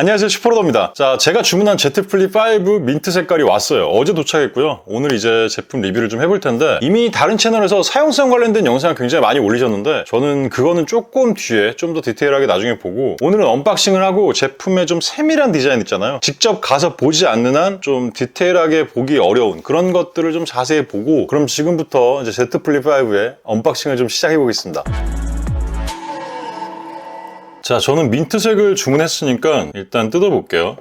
안녕하세요. 슈퍼로더입니다. 자 제가 주문한 Z 플립 5 민트 색깔이 왔어요. 어제 도착했고요. 오늘 이제 제품 리뷰를 좀 해볼 텐데 이미 다른 채널에서 사용성 관련된 영상을 굉장히 많이 올리셨는데 저는 그거는 조금 뒤에 좀 더 디테일하게 나중에 보고 오늘은 언박싱을 하고 제품의 좀 세밀한 디자인 있잖아요. 직접 가서 보지 않는 한 좀 디테일하게 보기 어려운 그런 것들을 좀 자세히 보고 그럼 지금부터 이제 Z 플립 5의 언박싱을 좀 시작해 보겠습니다 자, 저는 민트색을 주문했으니까 일단 뜯어볼게요.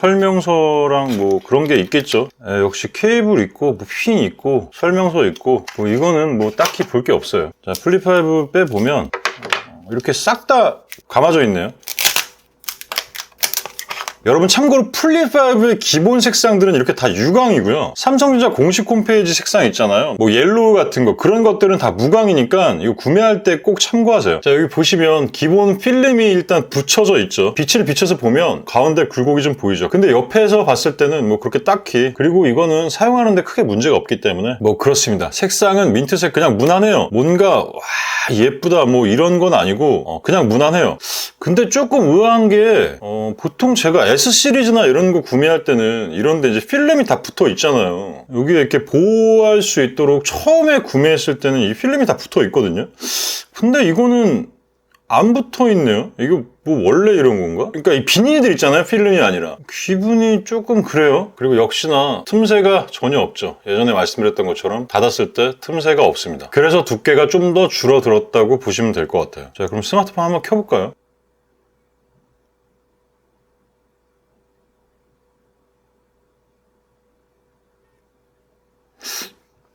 설명서랑 뭐 그런 게 있겠죠. 에, 역시 케이블 있고, 뭐 핀 있고, 설명서 있고, 뭐 이거는 뭐 딱히 볼 게 없어요. 자, 플립5 빼보면 어, 이렇게 싹 다 감아져 있네요. 여러분 참고로 플립5의 기본 색상들은 이렇게 다 유광이고요. 삼성전자 공식 홈페이지 색상 있잖아요. 뭐 옐로우 같은 거 그런 것들은 다 무광이니까 이거 구매할 때 꼭 참고하세요. 자 여기 보시면 기본 필름이 일단 붙여져 있죠. 빛을 비춰서 보면 가운데 굴곡이 좀 보이죠. 근데 옆에서 봤을 때는 뭐 그렇게 딱히 그리고 이거는 사용하는데 크게 문제가 없기 때문에 뭐 그렇습니다. 색상은 민트색 그냥 무난해요. 뭔가 와 예쁘다 뭐 이런 건 아니고 어, 그냥 무난해요. 근데 조금 의아한 게 어, 보통 제가 S 시리즈나 이런 거 구매할 때는 이런데 이제 필름이 다 붙어 있잖아요. 여기에 이렇게 보호할 수 있도록 처음에 구매했을 때는 이 필름이 다 붙어 있거든요. 근데 이거는 안 붙어 있네요. 이거 뭐 원래 이런 건가? 그러니까 이 비닐들 있잖아요. 필름이 아니라. 기분이 조금 그래요. 그리고 역시나 틈새가 전혀 없죠. 예전에 말씀드렸던 것처럼 닫았을 때 틈새가 없습니다. 그래서 두께가 좀 더 줄어들었다고 보시면 될 것 같아요. 자, 그럼 스마트폰 한번 켜볼까요?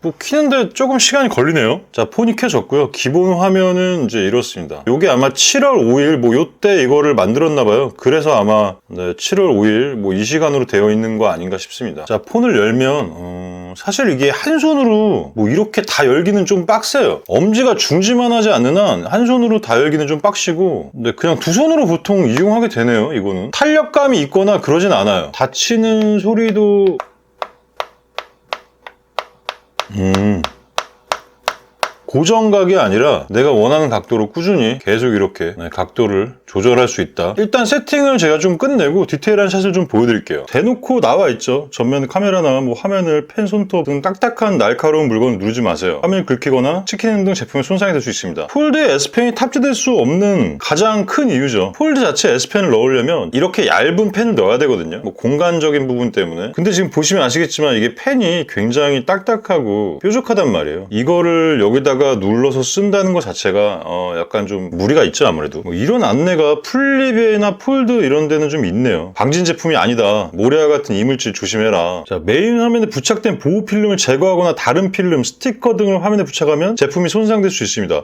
뭐 키는데 조금 시간이 걸리네요. 자, 폰이 켜졌고요. 기본 화면은 이제 이렇습니다. 요게 아마 7월 5일 뭐 요때 이거를 만들었나 봐요. 그래서 아마 네, 7월 5일 뭐 이 시간으로 되어 있는 거 아닌가 싶습니다. 자, 폰을 열면 어, 사실 이게 한 손으로 뭐 이렇게 다 열기는 좀 빡세요. 엄지가 중지만 하지 않는 한 한 손으로 다 열기는 좀 빡시고 근데 그냥 두 손으로 보통 이용하게 되네요. 이거는 탄력감이 있거나 그러진 않아요. 닫히는 소리도 음. 고정각이 아니라 내가 원하는 각도로 꾸준히 계속 이렇게 네, 각도를 조절할 수 있다. 일단 세팅을 제가 좀 끝내고 디테일한 샷을 좀 보여드릴게요. 대놓고 나와 있죠. 전면 카메라나 뭐 화면을 펜, 손톱 등 딱딱한 날카로운 물건을 누르지 마세요. 화면을 긁히거나 치키는 등 제품에 손상이 될 수 있습니다. 폴드에 S펜이 탑재될 수 없는 가장 큰 이유죠. 폴드 자체에 S펜을 넣으려면 이렇게 얇은 펜을 넣어야 되거든요. 뭐 공간적인 부분 때문에. 근데 지금 보시면 아시겠지만 이게 펜이 굉장히 딱딱하고 뾰족하단 말이에요. 이거를 여기다가 눌러서 쓴다는 것 자체가 어, 약간 좀 무리가 있죠 아무래도. 뭐 이런 안내가 플립이나 폴드 이런 데는 좀 있네요. 방진 제품이 아니다. 모래와 같은 이물질 조심해라. 자 메인 화면에 부착된 보호 필름을 제거하거나 다른 필름, 스티커 등을 화면에 부착하면 제품이 손상될 수 있습니다.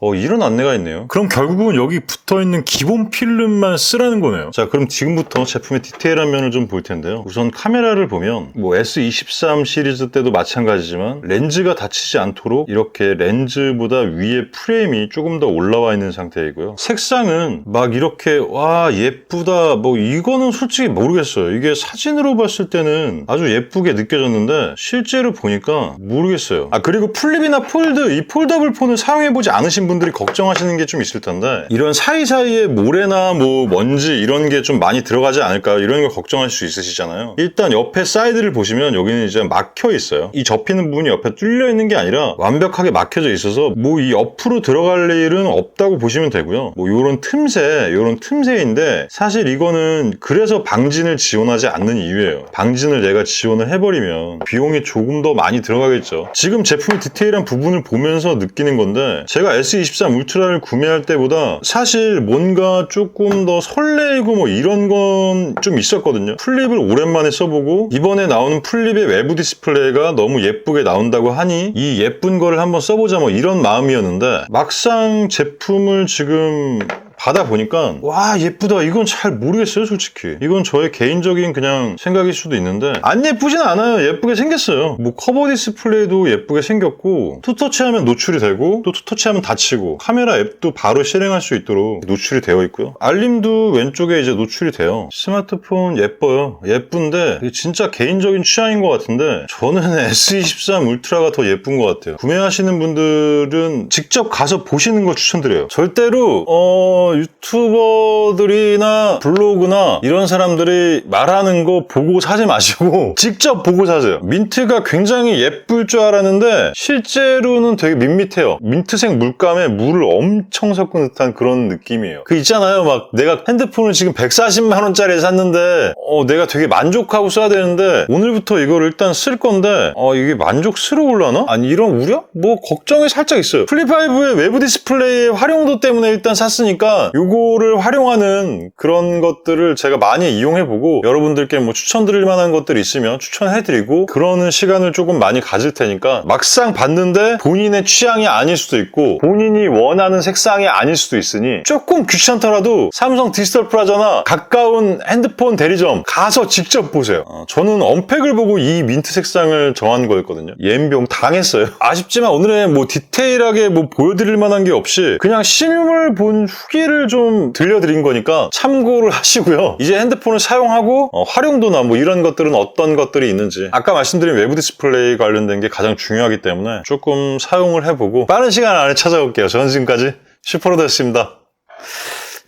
어, 이런 안내가 있네요. 그럼 결국은 여기 붙어 있는 기본 필름만 쓰라는 거네요. 자, 그럼 지금부터 제품의 디테일한 면을 좀 볼 텐데요. 우선 카메라를 보면 뭐 S23 시리즈 때도 마찬가지지만 렌즈가 닫히지 않도록 이렇게 렌즈 보다 위에 프레임이 조금 더 올라와 있는 상태이고요. 색상은 막 이렇게 와 예쁘다 뭐 이거는 솔직히 모르겠어요. 이게 사진으로 봤을 때는 아주 예쁘게 느껴졌는데 실제로 보니까 모르겠어요. 아 그리고 플립이나 폴드 이 폴더블 폰을 사용해보지 않으신 분들이 걱정하시는 게 좀 있을 텐데 이런 사이사이에 모래나 뭐 먼지 이런 게 좀 많이 들어가지 않을까 이런 걸 걱정하실 수 있으시잖아요. 일단 옆에 사이드를 보시면 여기는 이제 막혀 있어요. 이 접히는 부분이 옆에 뚫려 있는 게 아니라 완벽하게 막혀져 있어서 뭐 이 옆으로 들어갈 일은 없다고 보시면 되고요. 뭐 이런 틈새, 이런 틈새인데 사실 이거는 그래서 방진을 지원하지 않는 이유예요. 방진을 내가 지원을 해버리면 비용이 조금 더 많이 들어가겠죠. 지금 제품의 디테일한 부분을 보면서 느끼는 건데 제가 S23 울트라를 구매할 때보다 사실 뭔가 조금 더 설레이고 뭐 이런 건 좀 있었거든요. 플립을 오랜만에 써보고 이번에 나오는 플립의 외부 디스플레이가 너무 예쁘게 나온다고 하니 이 예쁜 거를 한번 써보자 뭐 이런 마음이었는데 막상 제품을 지금 받아보니까 와 예쁘다. 이건 잘 모르겠어요 솔직히. 이건 저의 개인적인 그냥 생각일 수도 있는데 안 예쁘진 않아요. 예쁘게 생겼어요. 뭐 커버 디스플레이도 예쁘게 생겼고 투터치하면 노출이 되고 또 투터치하면 닫히고 카메라 앱도 바로 실행할 수 있도록 노출이 되어 있고요. 알림도 왼쪽에 이제 노출이 돼요. 스마트폰 예뻐요. 예쁜데 진짜 개인적인 취향인 것 같은데 저는 S23 울트라가 더 예쁜 것 같아요. 구매하시는 분들은 직접 가서 보시는 걸 추천드려요. 절대로 어 어, 유튜버들이나 블로그나 이런 사람들이 말하는 거 보고 사지 마시고 직접 보고 사세요. 민트가 굉장히 예쁠 줄 알았는데 실제로는 되게 밋밋해요. 민트색 물감에 물을 엄청 섞은 듯한 그런 느낌이에요. 그 있잖아요. 막 내가 핸드폰을 지금 140만 원짜리 샀는데 어, 내가 되게 만족하고 써야 되는데 오늘부터 이걸 일단 쓸 건데 어, 이게 만족스러울라나? 아니 이런 우려? 뭐 걱정이 살짝 있어요. 플립5의 외부 디스플레이의 활용도 때문에 일단 샀으니까 요거를 활용하는 그런 것들을 제가 많이 이용해보고 여러분들께 뭐 추천드릴 만한 것들이 있으면 추천해드리고 그러는 시간을 조금 많이 가질 테니까 막상 봤는데 본인의 취향이 아닐 수도 있고 본인이 원하는 색상이 아닐 수도 있으니 조금 귀찮더라도 삼성 디지털 프라자나 가까운 핸드폰 대리점 가서 직접 보세요. 어, 저는 언팩을 보고 이 민트 색상을 정한 거였거든요. 옌병 당했어요. 아쉽지만 오늘의 뭐 디테일하게 뭐 보여드릴 만한 게 없이 그냥 실물 본 후기를 좀 들려드린 거니까 참고를 하시고요. 이제 핸드폰을 사용하고 어, 활용도나 뭐 이런 것들은 어떤 것들이 있는지 아까 말씀드린 외부 디스플레이 관련된 게 가장 중요하기 때문에 조금 사용을 해보고 빠른 시간 안에 찾아올게요. 저는 지금까지 슈퍼로드였습니다.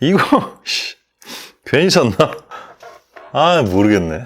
이거 씨, 괜히 샀나? 아 모르겠네.